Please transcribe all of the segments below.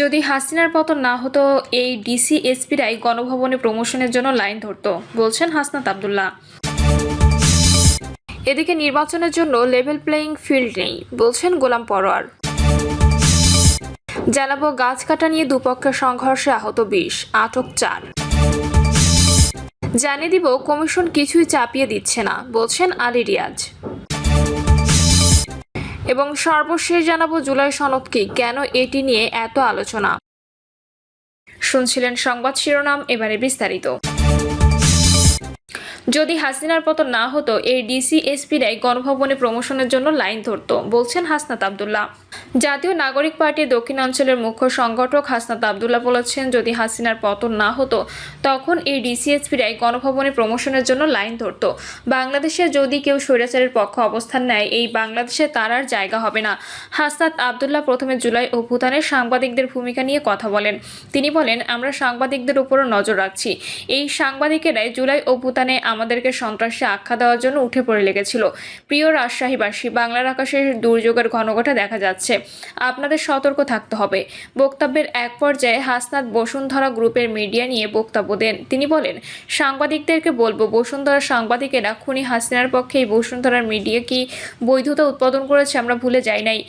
যদি হাসিনার পতন না হতো, এই ডিসি এসপিরাই গণভবনে প্রমোশনের জন্য লাইন ধরত, বলছেন হাসনাত আবদুল্লাহ। এদিকে নির্বাচনের জন্য লেভেল প্লেয়িং ফিল্ড নেই, বলছেন গোলাম পরোয়ার। জানাব গাছ কাটা নিয়ে দুপক্ষের সংঘর্ষে আহত বিশ, আটক চার। জানিয়ে দিব, কমিশন কিছুই চাপিয়ে দিচ্ছে না, বলছেন আলী রিয়াজ। এবং সর্বশেষ জানাব জুলাই সনদ কি, কেন এটি নিয়ে এত আলোচনা। শুনছিলেন সংবাদ শিরোনাম, এবারে বিস্তারিত। যদি হাসিনার পতন না হতো, এই ডিসি এসপিরাই গণভবনে প্রমোশনের জন্য লাইন ধরতো, বলছেন হাসনাত আবদুল্লাহ। জাতীয় নাগরিক পার্টির দক্ষিণাঞ্চলের মুখ্য সংগঠক হাসনাত আবদুল্লাহ বলেছেন, যদি হাসিনার পতন না হতো, তখন এই ডিসিএসপিরাই গণভবনে প্রমোশনের জন্য লাইন ধরতো। বাংলাদেশে যদি কেউ স্বৈরাচারের পক্ষ অবস্থান নেয়, এই বাংলাদেশে তার আর জায়গা হবে না। হাসনাত আবদুল্লাহ প্রথমে জুলাই ও ভুটানের সাংবাদিকদের ভূমিকা নিয়ে কথা বলেন। তিনি বলেন, আমরা সাংবাদিকদের উপরও নজর রাখছি। এই সাংবাদিকেরাই জুলাই ও ভুটানে আমাদেরকে সন্ত্রাসী আখ্যা দেওয়ার জন্য উঠে পড়ে লেগেছিল। প্রিয় রাজশাহীবাসী, বাংলার আকাশে দুর্যোগের ঘনঘটা দেখা যাচ্ছে। আপনাদের সতর্ক থাকতে হবে। বক্তব্যের এক পর্যায়ে হাসনাত বসুন্ধরা গ্রুপের মিডিয়া নিয়ে বক্তব্য দেন। তিনি বলেন, সাংবাদিকদেরকে বলব, বসুন্ধরা সাংবাদিকেরা খুনি হাসিনার পক্ষে এই বসুন্ধরার মিডিয়া কি বৈধতা উৎপাদন করেছে আমরা ভুলে যাই নাই।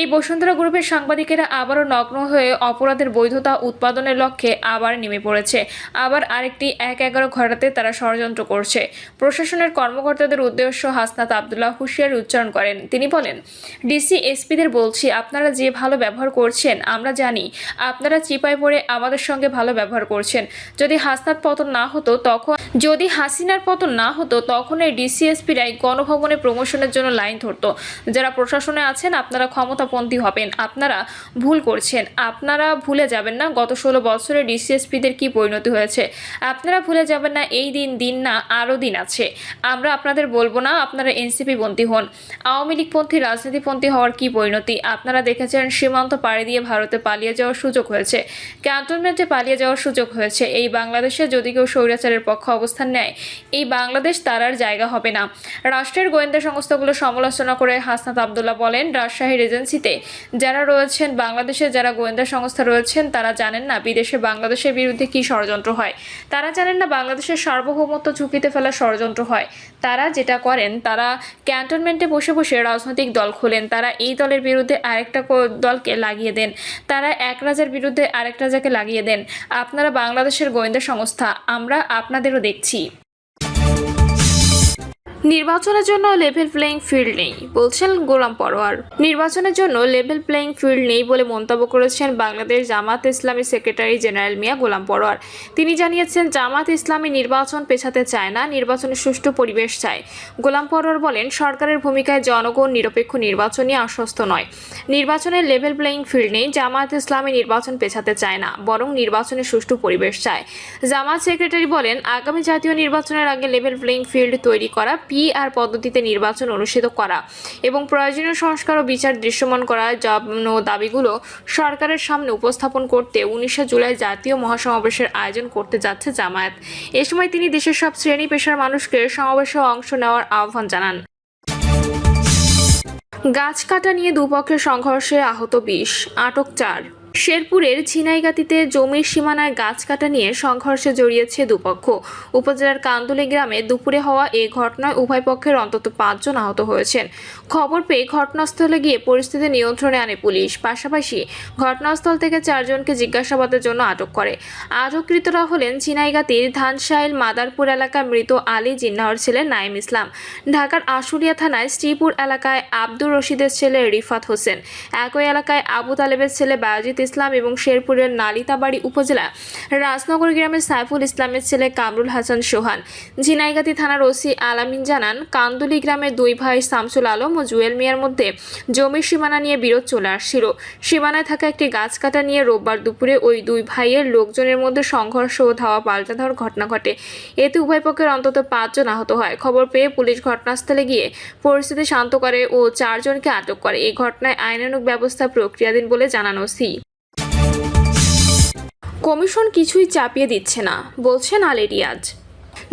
এই বসুন্ধরা গ্রুপের সাংবাদিকেরা আবারও নগ্ন হয়ে অপরাধের বৈধতা উৎপাদনের লক্ষ্যে আবার নেমে পড়েছে। আবার আরেকটি এক এগারো ঘটাতে তারা ষড়যন্ত্র করছে। প্রশাসনের কর্মকর্তাদের উদ্দেশ্য হাসনাত আবদুল্লাহ হুঁশিয়ারি উচ্চারণ করেন। তিনি বলেন, ডিসি, এসপিদের বলছি, আপনারা যে ভালো ব্যবহার করছেন, আমরা জানি। আপনারা চিপায় পড়ে আমাদের সঙ্গে ভালো ব্যবহার করছেন। যদি হাসনাত পতন না হতো, তখন যদি হাসিনার পতন না হতো, তখন এই ডিসিএসপিরাই গণভবনে প্রমোশনের জন্য লাইন ধরতো। যারা প্রশাসনে আছেন, আপনারা ক্ষমতাপন্থী হবেন। আপনারা ভুল করছেন। আপনারা ভুলে যাবেন না গত ষোলো বছরে ডিসিএসপিদের কি পরিণতি হয়েছে। আপনারা ভুলে যাবেন না, এই দিন দিন না আরও দিন আছে। আমরা আপনাদের বলব না, আপনারা এনসিপি পন্থী হন। আওয়ামী লীগপন্থী রাজনীতিপন্থী হওয়ার কি পরিণতি? আপনারা দেখেছেন সীমান্ত পাড়ি দিয়ে ভারতে পালিয়ে যাওয়ার সুযোগ হয়েছে। ক্যান্টনমেন্টে পালিয়ে যাওয়ার সুযোগ হয়েছে। এই বাংলাদেশে যদি কেউ স্বৈরাচারের পক্ষে অবস্থান নেয়, এই বাংলাদেশ তার আর জায়গা হবে না। রাষ্ট্রের গোয়েন্দা সংস্থাগুলো সমালোচনা করে হাসনাত আবদুল্লাহ বলেন, রাজশাহীর এজেন্সিতে যারা রয়েছেন, বাংলাদেশে যারা গোয়েন্দা সংস্থা রয়েছেন, তারা জানেন না বিদেশে বাংলাদেশের বিরুদ্ধে কী ষড়যন্ত্র হয়। তারা জানেন না বাংলাদেশের সার্বভৌমত্ব ঝুঁকিতে ফেলা ষড়যন্ত্র হয়। তারা যেটা করেন, তারা ক্যান্টনমেন্টে বসে বসে রাজনৈতিক দল খোলেন, তারা এই দলের বিরুদ্ধে আরেকটা দলকে লাগিয়ে দেন, তারা এক রাজার বিরুদ্ধে আরেক রাজাকে লাগিয়ে দেন। আপনারা বাংলাদেশের গোয়েন্দা সংস্থা, আমরা আপনাদেরও দেখছি। নির্বাচনের জন্য লেভেল প্লেইং ফিল্ড নেই, বলছেন গোলাম পরোয়ার। নির্বাচনের জন্য লেভেল প্লেইং ফিল্ড নেই বলে মন্তব্য করেছেন বাংলাদেশ জামাত ইসলামী সেক্রেটারি জেনারেল মিয়া গোলাম পরোয়ার। তিনি জানিয়েছেন, জামাত ইসলামী নির্বাচন পেছাতে চায় না, নির্বাচনে সুষ্ঠু পরিবেশ চায়। গোলাম পরোয়ার বলেন, সরকারের ভূমিকায় জনগণ নিরপেক্ষ নির্বাচন নিয়ে আশ্বস্ত নয়। নির্বাচনের লেভেল প্লেইং ফিল্ড নেই, জামাত ইসলামী নির্বাচন পেছাতে চায় না, বরং নির্বাচনে সুষ্ঠু পরিবেশ চায়। জামাত সেক্রেটারি বলেন, আগামী জাতীয় নির্বাচনের আগে লেভেল প্লেইং ফিল্ড তৈরি করা পি আর পদ্ধতিতে নির্বাচন অনুষ্ঠিত করা এবং প্রয়োজনীয় সংস্কার ও বিচার দৃশ্যমান করার দাবিগুলো সরকারের সামনে উপস্থাপন করতে উনিশে জুলাই জাতীয় মহাসমাবেশের আয়োজন করতে যাচ্ছে জামায়াত। এ সময় তিনি দেশের সব শ্রেণি পেশার মানুষকে সমাবেশে অংশ নেওয়ার আহ্বান জানান। গাছ কাটা নিয়ে দুপক্ষের সংঘর্ষে আহত বিশ, আটক চার। শেরপুরের ছিনাইগাতিতে জমির সীমানায় গাছ কাটা নিয়ে সংঘর্ষে জড়িয়েছে দুপক্ষ। উপজেলার কান্দুলি গ্রামে দুপুরে হওয়া এই ঘটনায় উভয় পক্ষের অন্তত পাঁচজন আহত হয়েছেন। খবর পেয়ে ঘটনাস্থলে গিয়ে পরিস্থিতি নিয়ন্ত্রণে আনে পুলিশ। পাশাপাশি ঘটনাস্থল থেকে চারজনকে জিজ্ঞাসাবাদের জন্য আটক করে। আটককৃতরা হলেন ছিনাইগাতির ধানশাইল মাদারপুর এলাকার মৃত আলী জিন্নাহর ছেলে নাইম ইসলাম। ঢাকার আশুলিয়া থানায় শ্রীপুর এলাকায় আব্দুর রশিদের ছেলে রিফাত হোসেন। একই এলাকায় আবু তালেবের ছেলে বায়াজিৎ ইসলাম এবং শেরপুরের নালিতাবাড়ি উপজেলা রাজনগর গ্রামের সাইফুল ইসলামের ছেলে কামরুল হাসান সোহান। ঝিনাইগাতি থানার ওসি আলামিন জানান, কান্দুলি গ্রামের দুই ভাই শামসুল আলম ও জুয়েল মিয়ার মধ্যে জমির সীমানা নিয়ে বিরোধ চলে আসছিল। সীমানায় থাকা একটি গাছ কাটা নিয়ে রোববার দুপুরে ওই দুই ভাইয়ের লোকজনের মধ্যে সংঘর্ষ ও ধাওয়া পাল্টা ধাওয়ার ঘটনা ঘটে। এতে উভয় পক্ষের অন্তত পাঁচজন আহত হয়। খবর পেয়ে পুলিশ ঘটনাস্থলে গিয়ে পরিস্থিতি শান্ত করে ও চারজনকে আটক করে। এই ঘটনায় আইনানুগ ব্যবস্থা প্রক্রিয়াধীন বলে জানানো সি কমিশন কিছুই চাপিয়ে দিচ্ছে না বলছেন আলী রিয়াজ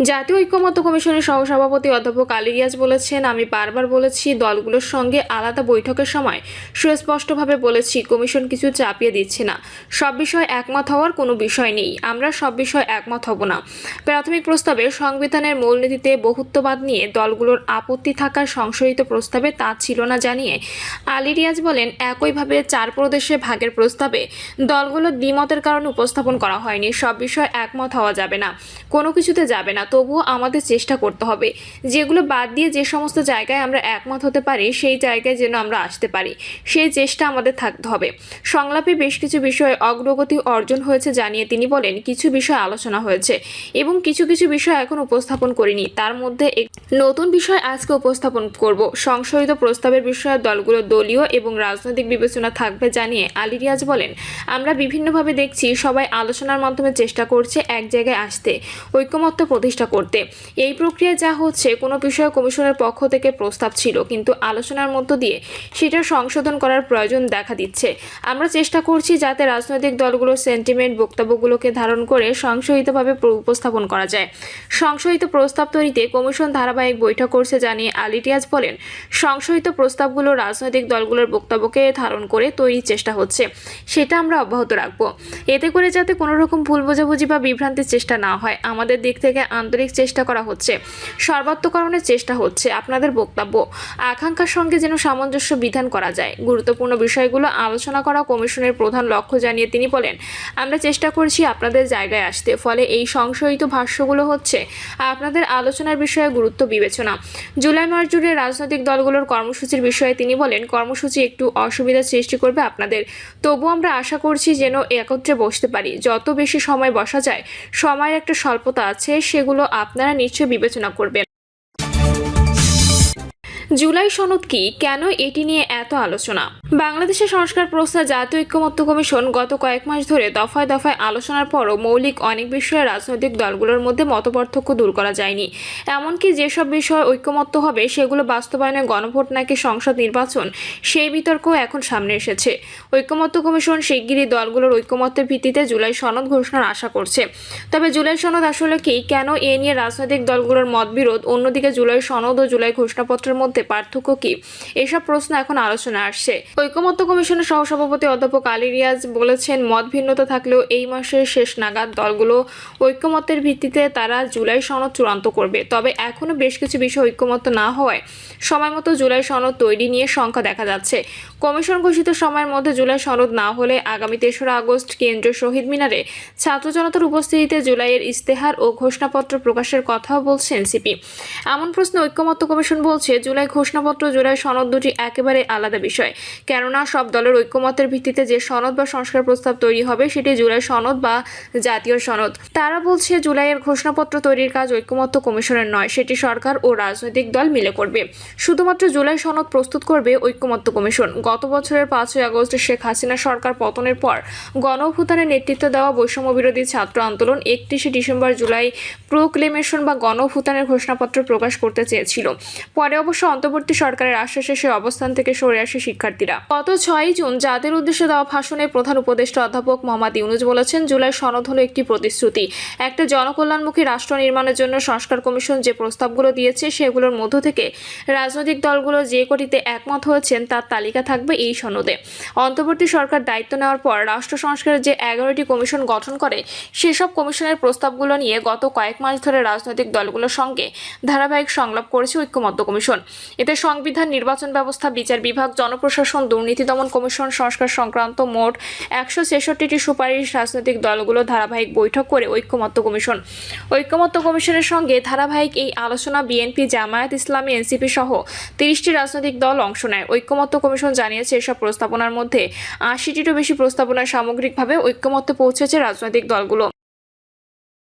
জাতীয় ঐক্যমত্য কমিশনের সহসভাপতি অধ্যাপক আলী রিয়াজ বলেছেন, আমি বারবার বলেছি, দলগুলোর সঙ্গে আলাদা বৈঠকের সময় সুস্পষ্টভাবে বলেছি, কমিশন কিছু চাপিয়ে দিচ্ছে না। সব বিষয়ে একমত হওয়ার কোনো বিষয় নেই। আমরা সব বিষয়ে একমত হব না। প্রাথমিক প্রস্তাবে সংবিধানের মূলনীতিতে বহুত্ববাদ নিয়ে দলগুলোর আপত্তি থাকার সংশোধিত প্রস্তাবে তা ছিল না জানিয়ে আলী রিয়াজ বলেন, একইভাবে চার প্রদেশে ভাগের প্রস্তাবে দলগুলোর দ্বিমতের কারণে উপস্থাপন করা হয়নি। সব বিষয়ে একমত হওয়া যাবে না। কোনো কিছুতে যাবে না। তবুও আমাদের চেষ্টা করতে হবে। যেগুলো বাদ দিয়ে যে সমস্ত জায়গায় আমরা একমত হতে পারি, সেই জায়গায় যেন আমরা আসতে পারি। সেই চেষ্টা আমাদের থাকতে হবে। সংলাপে বেশ কিছু বিষয়ে অগ্রগতি অর্জন হয়েছে জানিয়ে তিনি বলেন, কিছু বিষয় আলোচনা হয়েছে এবং কিছু কিছু বিষয় এখন উপস্থাপন করিনি। তার মধ্যে নতুন বিষয় আজকে উপস্থাপন করব। সংশোধিত প্রস্তাবের বিষয়ে দলগুলো দলীয় এবং রাজনৈতিক বিবেচনা থাকবে জানিয়ে আলী রিয়াজ বলেন, আমরা বিভিন্নভাবে দেখছি সবাই আলোচনার মাধ্যমে চেষ্টা করছে এক জায়গায় আসতে। ঐক্যমত্য প্রতিষ্ঠা করতে। এই প্রক্রিয়ায় যা হচ্ছে, কোনো বিষয়ে কমিশনের পক্ষ থেকে প্রস্তাব ছিল, কিন্তু আলোচনার মধ্য দিয়ে সেটা সংশোধন করার প্রয়োজন দেখা দিচ্ছে। আমরা চেষ্টা করছি যাতে রাজনৈতিক দলগুলোর সেন্টিমেন্ট বক্তব্যগুলোকে ধারণ করে সংশোধিতভাবে উপস্থাপন করা যায়। সংশোধিত প্রস্তাব তৈরিতে কমিশন ধারাবাহিক বৈঠক করছে জানিয়ে আলিটিয়াজ বলেন, সংশোধিত প্রস্তাবগুলো রাজনৈতিক দলগুলোর বক্তব্যকে ধারণ করে তৈরির চেষ্টা হচ্ছে। সেটা আমরা অব্যাহত রাখব। এতে করে যাতে কোনো রকম ভুল বোঝাবুঝি বা বিভ্রান্তির চেষ্টা না হয়, আমাদের দিক থেকে আন্তরিক চেষ্টা করা হচ্ছে। সর্বাত্মকরণের চেষ্টা হচ্ছে আপনাদের বক্তব্য। আকাঙ্ক্ষার সঙ্গে যেন সামঞ্জস্য বিধান করা যায়। গুরুত্বপূর্ণ বিষয়গুলো আলোচনা করা কমিশনের প্রধান লক্ষ্য জানিয়ে তিনি বলেন, আমরা চেষ্টা করছি আপনাদের জায়গায় আসতে। ফলে এই সংশোধিত ভাষ্যগুলো হচ্ছে আপনাদের আলোচনার বিষয়ে গুরুত্ব বিবেচনা। জুলাই মাস জুড়ে রাজনৈতিক দলগুলোর কর্মসূচির বিষয়ে তিনি বলেন, কর্মসূচি একটু অসুবিধার সৃষ্টি করবে আপনাদের। তবু আমরা আশা করছি যেন একত্রে বসতে পারি। যত বেশি সময় বসা যায়, সময়ের একটা স্বল্পতা আছে, সেগুলো আপনারা নিশ্চয়ই বিবেচনা করবেন। জুলাই সনদ কি? কেন এটি নিয়ে এত আলোচনা? বাংলাদেশের সংস্কার প্রস্তাব, জাতীয় ঐক্যমত্য কমিশন গত কয়েক মাস ধরে দফায় দফায় আলোচনার পরও মৌলিক অনেক বিষয়ে রাজনৈতিক দলগুলোর মধ্যে মতপার্থক্য দূর করা যায়নি। এমনকি যেসব বিষয়ে ঐক্যমত্য হবে, সেগুলো বাস্তবায়নে গণভোট নাকি সংসদ নির্বাচন, সেই বিতর্কও এখন সামনে এসেছে। ঐক্যমত্য কমিশন শিগগিরই দলগুলোর ঐক্যমত্যের ভিত্তিতে জুলাই সনদ ঘোষণার আশা করছে। তবে জুলাই সনদ আসলে কি? কেন এ নিয়ে রাজনৈতিক দলগুলোর মতবিরোধ? অন্যদিকে জুলাই সনদ ও জুলাই ঘোষণাপত্রের মধ্যে পার্থক্য কি? এসব প্রশ্ন এখন আলোচনা আসছে। ঐকমত্য কমিশনের সহসভাপতি অধ্যাপক আলী রিয়াজ বলেছেন, মত ভিন্নতা থাকলেও এই মাসের শেষ নাগাদ দলগুলো ঐক্যমত্যের ভিত্তিতে তারা জুলাই সনদ চূড়ান্ত করবে। তবে এখনও বেশ কিছু বিষয় ঐক্যমত্য না হওয়ায় সময় মতো জুলাই সনদ তৈরি নিয়ে শঙ্কা দেখা যাচ্ছে। কমিশন ঘোষিত সময়ের মধ্যে জুলাই সনদ না হলে আগামী তেসরা আগস্ট কেন্দ্রীয় শহীদ মিনারে ছাত্র জনতার উপস্থিতিতে জুলাইয়ের ইস্তেহার ও ঘোষণাপত্র প্রকাশের কথাও বলছে এনসিপি এমন প্রশ্নে ঐক্যমত্য কমিশন বলছে, জুলাই ঘোষণাপত্র জুলাই সনদ দুটি একেবারে আলাদা বিষয়। কেননা, সব দলের ঐক্যমতের ভিত্তিতে যে সনদ বা সংস্কার প্রস্তাব তৈরি হবে, সেটি জুলাই সনদ বা জাতীয় সনদ। তারা বলছে, জুলাইয়ের ঘোষণাপত্র তৈরির কাজ ঐক্যমত্য কমিশনের নয়, সেটি সরকার ও রাজনৈতিক দল মিলে করবে। শুধুমাত্র জুলাই সনদ প্রস্তুত করবে ঐক্যমত্য কমিশন। গত বছরের পাঁচই আগস্ট শেখ হাসিনা সরকার পতনের পর গণঅভ্যুত্থানের নেতৃত্ব দেওয়া বৈষম্য বিরোধী ছাত্র আন্দোলন একত্রিশে ডিসেম্বর জুলাই প্রোক্লেমেশন বা গণঅভ্যুত্থানের ঘোষণাপত্র প্রকাশ করতে চেয়েছিল। পরে অবশ্য অন্তর্বর্তী সরকারের আশ্বাসে সে অবস্থান থেকে সরে আসে শিক্ষার্থীরা। গত ছয়ই জুন জাতির উদ্দেশ্যে দেওয়া ভাষণে প্রধান উপদেষ্টা অধ্যাপক মোহাম্মদ ইউনুস বলেছেন, জুলাই সনদ হলো একটি প্রতিশ্রুতি। একটা জনকল্যাণমুখী রাষ্ট্র নির্মাণের জন্য সংস্কার কমিশন যে প্রস্তাবগুলো দিয়েছে, সেগুলোর মধ্য থেকে রাজনৈতিক দলগুলো যে কটিতে একমত হয়েছেন, তার তালিকা থাকবে এই সনদে। অন্তর্বর্তী সরকার দায়িত্ব নেওয়ার পর রাষ্ট্র সংস্কারের যে এগারোটি কমিশন গঠন করে, সেসব কমিশনের প্রস্তাবগুলো নিয়ে গত কয়েক মাস ধরে রাজনৈতিক দলগুলোর সঙ্গে ধারাবাহিক সংলাপ করেছে ঐক্যমত্য কমিশন। এতে সংবিধান, নির্বাচন ব্যবস্থা, বিচার বিভাগ, জনপ্রশাসন, দুর্নীতি দমন কমিশন, সংস্কার সংক্রান্ত মোট একশো ছেষট্টিটি সুপারিশ রাজনৈতিক দলগুলো ধারাবাহিক বৈঠক করে ঐক্যমত্য কমিশন। ঐক্যমত্য কমিশনের সঙ্গে ধারাবাহিক এই আলোচনা বিএনপি, জামায়াত ইসলামী, এনসিপি সহ তিরিশটি রাজনৈতিক দল অংশ নেয়। ঐক্যমত্য কমিশন জানিয়েছে, এসব প্রস্তাবনার মধ্যে আশিটিরও বেশি প্রস্তাবনায় সামগ্রিকভাবে ঐক্যমত্যে পৌঁছেছে রাজনৈতিক দলগুলো।